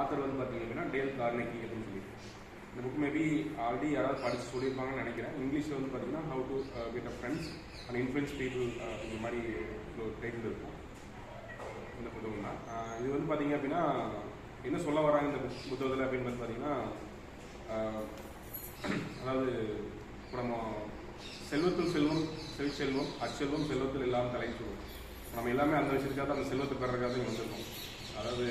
Author வந்து பார்த்தீங்க அப்படின்னா டேல் கார்னகி அப்படின்னு சொல்லிட்டு இந்த புக் மேபி ஆல்ரெடி யாராவது படித்து சொல்லியிருப்பாங்கன்னு நினைக்கிறேன். இங்கிலீஷில் வந்து பார்த்தீங்கன்னா how to get a friends and influence people இந்த மாதிரி ஒரு டைட்டில் இருக்கும். இந்த புத்தகம் தான் இது வந்து பார்த்தீங்க அப்படின்னா என்ன சொல்ல வராங்க இந்த புக் புத்தகத்தில் அப்படின்னு வந்து பார்த்தீங்கன்னா அதாவது இப்போ நம்ம செல்வத்தில் செல்வம் செல் செல்வம் அச்செல்வம் செல்வத்தில் இல்லாமல் தலைன்னு சொல்லுவோம் நம்ம எல்லாமே அந்த விஷயத்துக்காக தான் அந்த செல்வத்தை பெறதுக்காக இங்க வந்திருக்கோம். அதாவது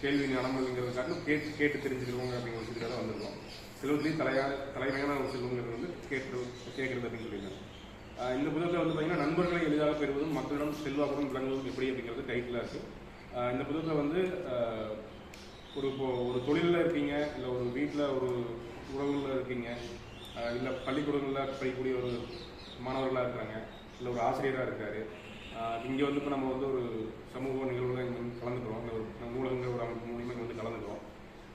கேள்வி ஞானம்ங்கிறது கேட்டு கேட்டு தெரிஞ்சுக்கிறவங்க அப்படிங்கிற விஷயத்துக்காக தான் வந்திருக்கோம். செல்வத்திலையும் தலையா தலைமையான ஒரு செல்வங்கிறது வந்து கேட்டு கேட்கறது அப்படின்னு சொல்லியிருக்காங்க. இந்த புத்தகத்தில் வந்து பார்த்தீங்கன்னா நண்பர்களை எளிதாக பெறுவதும் மக்களிடம் செல்வாக்குடன் விளங்குவதும் எப்படி அப்படிங்கிறது டைட்டிலாக இருக்குது இந்த புத்தகத்தில் வந்து ஒரு இப்போ ஒரு தொழிலில் இருக்கீங்க இல்லை ஒரு வீட்டில் ஒரு உறவுகளில் இருக்கீங்க இல்லை பள்ளிக்கூடங்களில் படிக்கக்கூடிய ஒரு மாணவர்களாக இருக்கிறாங்க இல்லை ஒரு ஆசிரியராக இருக்காரு இங்கே வந்து இப்போ நம்ம வந்து ஒரு சமூக நிகழ்வுல இங்கே வந்து கலந்துக்கிறோம் இல்லை ஒரு நம்ம நூலகங்கிற ஒரு அமைப்பு மூலியமாக இங்கே வந்து கலந்துக்கிறோம்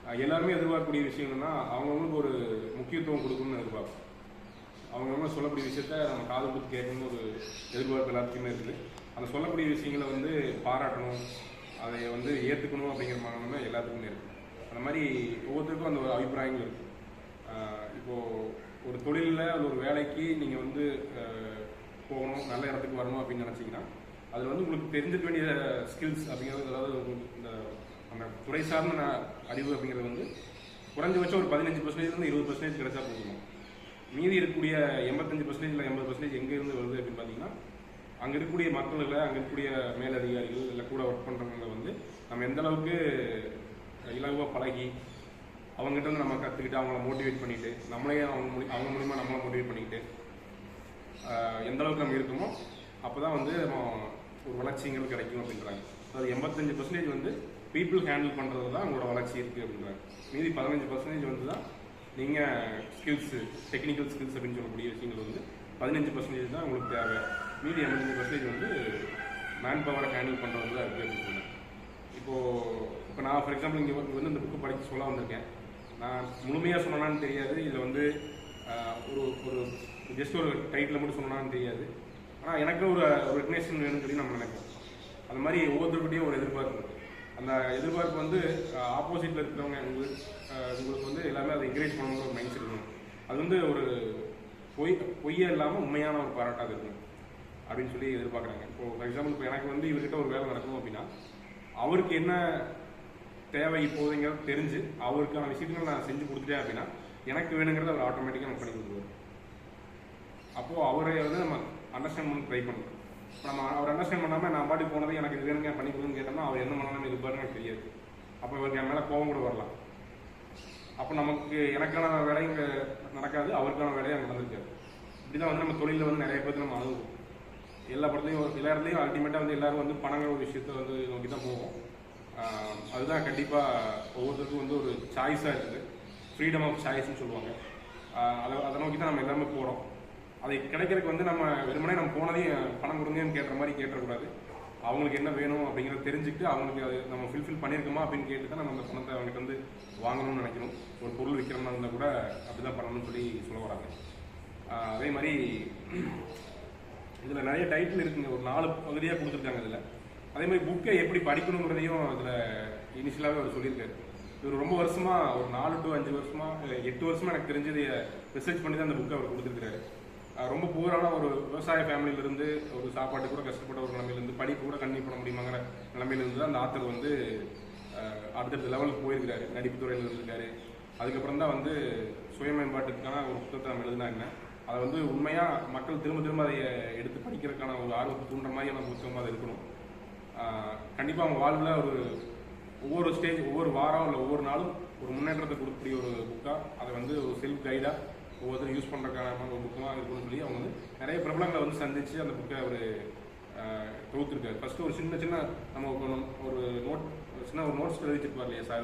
ஆஹ் சொல்லக்கூடிய விஷயம் என்னன்னா அவங்கவுங்களுக்கு ஒரு முக்கியத்துவம் கொடுக்கணும்னு எதிர்பார்ப்போம். அவங்கவுங்க சொல்லக்கூடிய விஷயத்த நம்ம காது கொடுத்து கேட்கணும்னு ஒரு எதிர்பார்ப்பு எல்லாத்துக்குமே இருக்குது. அந்த சொல்லக்கூடிய விஷயங்களை வந்து பாராட்டணும். அதை வந்து ஏற்றுக்கணும் அப்படிங்கிற மனமே எல்லாத்துக்குமே இருக்குது அந்த மாதிரி ஒவ்வொருத்தருக்கும் அந்த ஒரு அபிப்பிராயங்கள் இருக்குது இப்போது ஒரு தொழிலில் அது ஒரு வேலைக்கு நீங்கள் வந்து போகணும் நல்ல இடத்துக்கு வரணும் அப்படின்னு நினச்சிங்கன்னா அதில் வந்து உங்களுக்கு தெரிஞ்சுக்க வேண்டிய ஸ்கில்ஸ் அப்படிங்கிறது அதாவது இந்த அந்த துறை சார்ந்த அறிவு அப்படிங்கிறது வந்து குறைஞ்சபட்சம் ஒரு பதினஞ்சு பர்சன்டேஜ் இருபது பர்சன்டேஜ் கிடைச்சா போதும். மீதி இருக்கக்கூடிய எண்பத்தஞ்சு பர்சன்டேஜ் இல்லை எண்பது பர்சன்டேஜ் எங்கேருந்து வருது அப்படின்னு பார்த்தீங்கன்னா அங்கே இருக்கக்கூடிய மக்களில் அங்கே இருக்கக்கூடிய மேலதிகாரிகள் இல்லை கூட ஒர்க் பண்ணுறவங்க வந்து நம்ம எந்த அளவுக்கு இலகுவாக பழகி அவங்ககிட்ட வந்து நம்ம கற்றுக்கிட்டு அவங்கள மோட்டிவேட் பண்ணிட்டு நம்மளையே அவங்க மூலி அவங்க மூலியமாக நம்மளை மோட்டிவேட் பண்ணிக்கிட்டு எந்த அளவுக்கு நம்ம இருக்கோமோ அப்போ தான் வந்து நம்ம ஒரு வளர்ச்சிங்கிறது கிடைக்கும் அப்படின்றாங்க. அதாவது எண்பத்தஞ்சு பர்சன்டேஜ் வந்து பீப்புள் ஹேண்டில் பண்ணுறது தான் உங்களோட வளர்ச்சி இருக்குது அப்படின்றாங்க மீதி பதினஞ்சு பர்சன்டேஜ் வந்து தான் நீங்கள் ஸ்கில்ஸு டெக்னிக்கல் ஸ்கில்ஸ் அப்படின்னு சொல்லக்கூடிய விஷயங்கள் வந்து பதினஞ்சு பர்சன்டேஜ் தான் உங்களுக்கு தேவை. மீதி எண்பத்தஞ்சு பர்சன்டேஜ் வந்து மேன் பவரை ஹேண்டில் பண்ணுறது தான் இருக்குது அப்படின்னு சொன்னேன் இப்போது இப்போ நான் ஃபார் எக்ஸாம்பிள் இங்கே வந்து இந்த புக்கு படித்து சொல்ல வந்திருக்கேன். நான் முழுமையாக சொன்னான்னு தெரியாது. இதில் வந்து ஒரு ஒரு ஜஸ்ட் ஒரு டைட்டில் மட்டும் சொன்னான்னு தெரியாது. ஆனால் எனக்கு ஒரு ரெக்னேஷன் வேணும்னு சொல்லி நம்ம நினைப்போம் அந்த மாதிரி ஒவ்வொருத்தருக்கிட்டையும் ஒரு எதிர்பார்ப்பு அந்த எதிர்பார்ப்பு வந்து ஆப்போசிட்டில் இருக்கிறவங்க உங்களுக்கு உங்களுக்கு வந்து எல்லாமே அதை என்கரேஜ் பண்ணணுங்கிற ஒரு மைண்ட் செட் இருக்கும் அது வந்து ஒரு பொய் பொய்யே இல்லாமல் உண்மையான ஒரு பாராட்டாக இருக்கும் அப்படின்னு சொல்லி எதிர்பார்க்குறாங்க. இப்போ ஃபார் எக்ஸாம்பிள் இப்போ எனக்கு வந்து இவர்கிட்ட ஒரு வேலை நடக்கும் அப்படின்னா அவருக்கு என்ன தேவை இப்போதைங்கிறது தெரிஞ்சு அவருக்கான விஷயங்கள் நான் செஞ்சு கொடுத்துட்டேன் அப்படின்னா எனக்கு வேணுங்கிறத அவர் ஆட்டோமேட்டிக்காக நம்ம பண்ணி கொடுத்துருவார். அப்போது அவரை வந்து நம்ம அண்டர்ஸ்டாண்ட் பண்ணி ட்ரை பண்ணணும். நம்ம அவர் அண்டர்ஸ்டாண்ட் பண்ணாமல் நான் பாட்டி போனதை எனக்கு இது வேணுங்க பண்ணி கொடுங்கன்னு கேட்டோம்னா அவர் என்ன பண்ணாலும் எதிர்பார்த்து எனக்கு தெரியாது. அப்போ இவருக்கு என் மேலே கோபம் கூட வரலாம். அப்போ நமக்கு எனக்கான வேலை இங்கே நடக்காது அவருக்கான வேலையை அங்கே நடந்திருக்காது. இப்படிதான் வந்து நம்ம தொழிலில் வந்து நிறைய பேருக்கு நம்ம அணுகும் எல்லா படத்துலையும் எல்லா இடத்துலையும் அல்டிமேட்டாக வந்து எல்லாரும் வந்து பணங்கிற ஒரு விஷயத்தை வந்து நோக்கி தான் போவோம் அதுதான் கண்டிப்பாக ஒவ்வொருத்தருக்கும் வந்து ஒரு சாய்ஸாக இருக்குது. ஃப்ரீடம் ஆஃப் சாய்ஸ்னு சொல்லுவாங்க. அதை அதை நோக்கி தான் நம்ம எல்லாமே போகிறோம் அதை கிடைக்கிறதுக்கு வந்து நம்ம வெறுமனே நம்ம போனதையும் பணம் கொடுங்கன்னு கேட்டுற மாதிரி கேட்டக்கூடாது. அவங்களுக்கு என்ன வேணும் அப்படிங்கிறத தெரிஞ்சுக்கிட்டு அவங்களுக்கு அது நம்ம ஃபில்ஃபில் பண்ணியிருக்கோமா அப்படின்னு கேட்டு தான் நம்ம அந்த பணத்தை அவங்ககிட்ட வந்து வாங்கணும்னு நினைக்கணும். ஒரு பொருள் விற்கிறோம்னா இருந்தால் கூட அப்படி தான் பண்ணணும்னு சொல்லி சொல்ல வராங்க. அதே மாதிரி இதில் நிறைய டைட்டில் இருக்குங்க. ஒரு நாலு பகுதியாக கொடுத்துருக்காங்க இதில். அதே மாதிரி புக்கை எப்படி படிக்கணுங்கிறதையும் இதில் இனிஷியலாகவே அவர் சொல்லியிருக்காரு. இவர் ரொம்ப வருஷமாக ஒரு நாலு டு அஞ்சு வருஷமாக எட்டு வருஷமாக எனக்கு தெரிஞ்சது ரிசர்ச் பண்ணி தான் அந்த புக்கை அவர் கொடுத்துருக்காரு ரொம்ப புவரான ஒரு விவசாய ஃபேமிலியிலிருந்து ஒரு சாப்பாட்டு கூட கஷ்டப்பட்ட ஒரு நிலமையிலிருந்து படிப்பு கூட கண்டிப்பாக பண்ண முடியுமாங்கிற நிலைமையில இருந்து தான் அந்த ஆத்தர் வந்து அடுத்தடுத்த லெவலுக்கு போயிருக்காரு நடிப்பு துறையில் இருந்திருக்காரு. அதுக்கப்புறம் தான் வந்து சுய மேம்பாட்டுக்கான ஒரு புத்தகத்தை நம்ம எழுதினாங்க. அதை வந்து உண்மையாக மக்கள் திரும்ப திரும்ப அதை எடுத்து படிக்கிறதுக்கான ஒரு ஆர்வத்தை தூண்டுற மாதிரியான புத்தகமாக அது இருக்கணும். கண்டிப்பாக அவங்க வாழ்வில் ஒரு ஒவ்வொரு ஸ்டேஜ் ஒவ்வொரு வாரம் இல்லை ஒவ்வொரு நாளும் ஒரு முன்னேற்றத்தை கொடுக்கக்கூடிய ஒரு புக்காக அதை வந்து ஒரு செல்ஃப் கைடாக ஒவ்வொருத்தரும் யூஸ் பண்ணுறக்கான ஒரு புக்கமாக இருக்கணும்னு சொல்லி அவங்க வந்து நிறைய பிரபலங்களை வந்து சந்தித்து அந்த புக்கை அவர் தொகுத்துருக்காரு. ஃபஸ்ட்டு ஒரு சின்ன சின்ன நம்ம ஒரு- ஒரு நோட் சின்ன ஒரு நோட்ஸ் எழுதிச்சிருப்பார் இல்லையா சார்?